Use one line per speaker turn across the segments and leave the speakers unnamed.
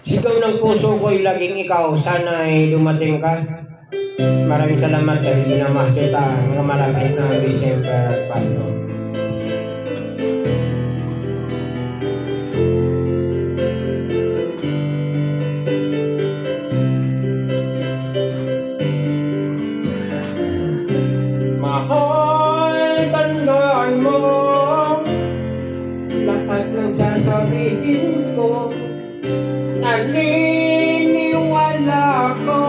Sigaw ng puso ko'y laging ikaw, sana ay dumating ka. Maraming salamat dahil binamah kita ng malapit na December Pasko. Mahal, tandaan mo Lahat ng sasabihin Naniniwala ko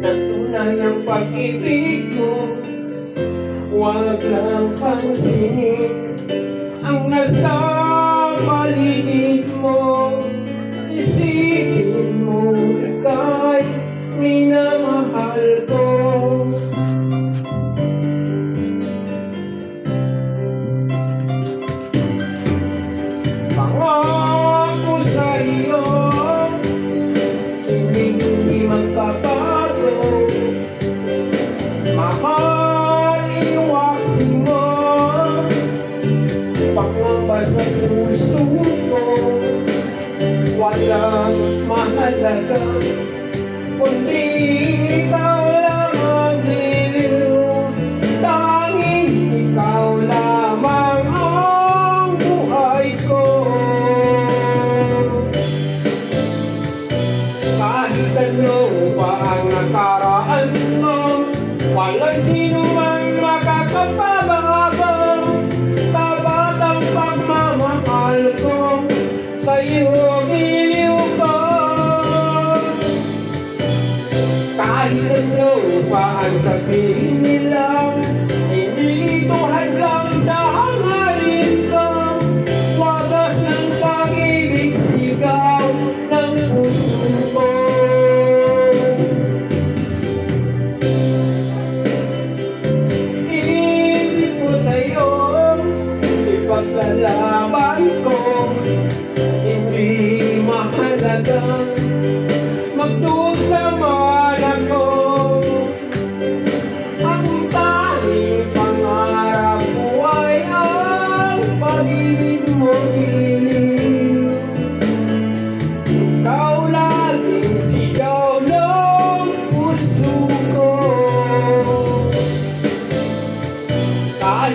Na tunay ang pag-ibig mo Huwag lang pansinin Ang nasa paligid mo. Isipin mo ika'y minamahal Walang mahalaga Kundi ikaw lang ang liliw Tanging ikaw lamang ang buhay ko. Kahit ano pa ang nakaraan mo Walang pa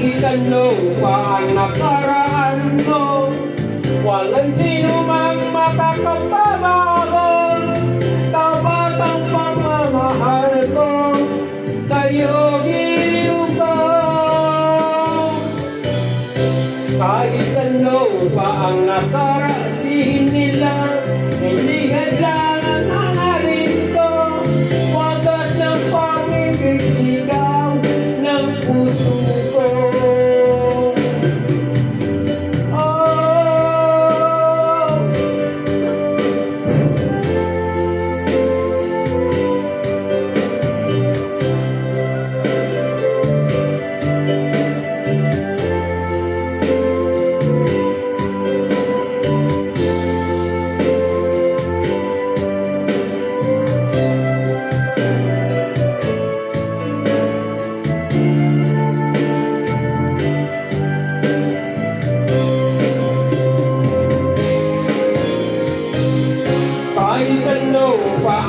Kahit ano pa ang nakaraan mo Walang sino mang makakapabago Tapat ang pagmamahal ko Sa'yo ko. Kahit ano ang nakarating nila Hindi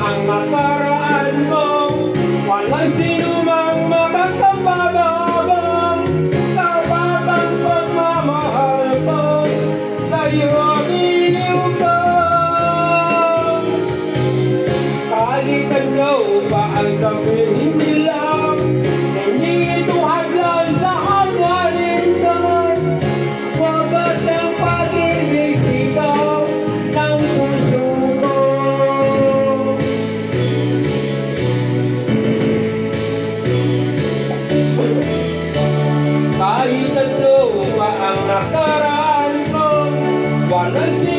ang nakaraan mo. Walang sino mang makakapababang Tapat pagmamahal ko Sa'yo giliw ko Kahit ano pa ang sabihin nila la cara al cuando el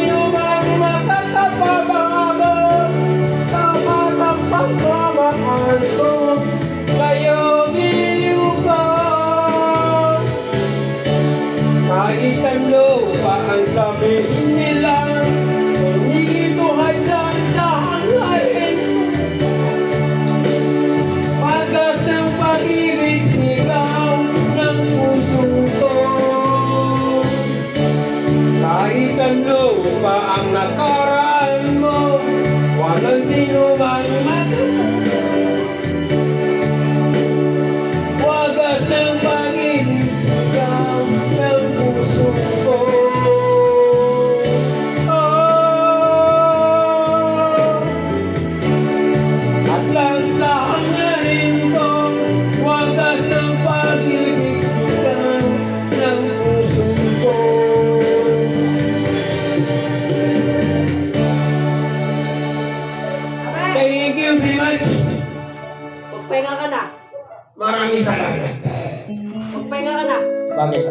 Kahit ang lupa ang nakaraan mo. Walang sino man. matapos Very much
Magpahinga ka na.
Maraming salamat
Magpahinga ka na.
Bakit?